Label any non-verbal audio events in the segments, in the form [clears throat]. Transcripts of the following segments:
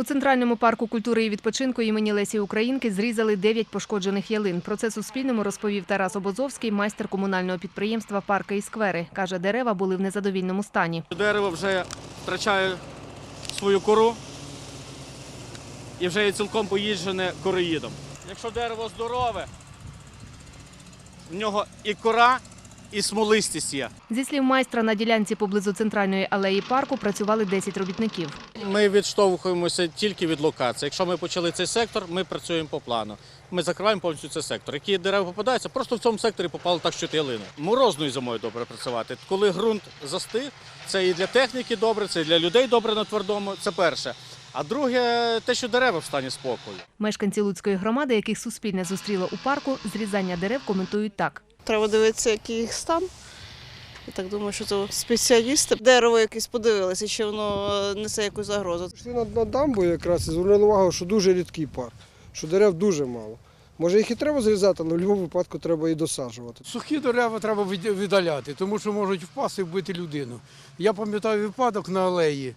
У центральному парку культури і відпочинку імені Лесі Українки зрізали 9 пошкоджених ялин. Про це Суспільному розповів Тарас Обозовський, майстер комунального підприємства Парки і сквери. Каже, дерева були в незадовільному стані. Дерево вже втрачає свою кору і вже є цілком поїжджене короїдом. Якщо дерево здорове, в нього і кора, і смолистість є. Зі слів майстра, на ділянці поблизу центральної алеї парку працювали 10 робітників. Ми відштовхуємося тільки від локації. Якщо ми почали цей сектор, ми працюємо по плану. Ми закриваємо повністю цей сектор. Які дерева попадаються, просто в цьому секторі попало так, що ялини. Морозною зимою добре працювати. Коли ґрунт застиг, це і для техніки добре, це і для людей добре на твердому. Це перше. А друге, те, що дерева в стані спокою. Мешканці Луцької громади, яких Суспільне зустріло у парку, зрізання дерев коментують так. Треба дивитися, який їх стан. Я так думаю, що це спеціалісти. Дерево якесь подивилися, чи воно е, несе якусь загрозу. Пішли на, на дамбу якраз і звернули увагу, що дуже рідкий парк, що дерев дуже мало. Може їх і треба зрізати, але в будь-якому випадку треба і досаджувати. Сухі дерева треба від- видаляти, тому що можуть впасти і вбити людину. Я пам'ятаю випадок на алеї,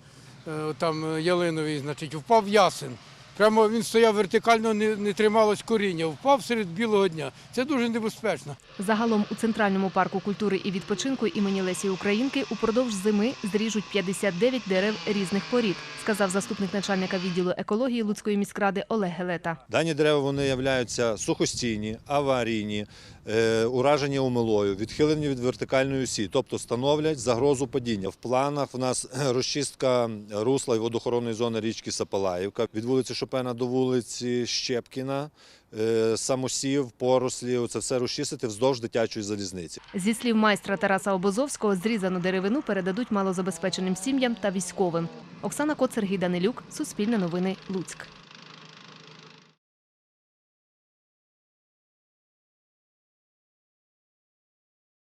е, там е, ялиновій, значить, впав ясен. Прямо він стояв вертикально, не, не трималось коріння, впав серед білого дня. Це дуже небезпечно. Загалом у центральному парку культури і відпочинку імені Лесі Українки упродовж зими зріжуть 59 дерев різних порід, сказав заступник начальника відділу екології Луцької міськради Олег Гелета. Дані дерева вони являються сухостійні, аварійні, е, уражені умилою, відхилені від вертикальної осі, тобто становлять загрозу падіння. В планах в нас [clears throat] розчистка русла і водохоронної зони річки Сапалаївка від вулиці Шопена до вулиці Щепкіна, е, самосів, порослі, Це все розчистити вздовж дитячої залізниці. Зі слів майстра Тараса Обозовського, зрізану деревину передадуть малозабезпеченим сім'ям та військовим. Оксана Кот, Сергій Данилюк, Суспільне новини, Луцьк.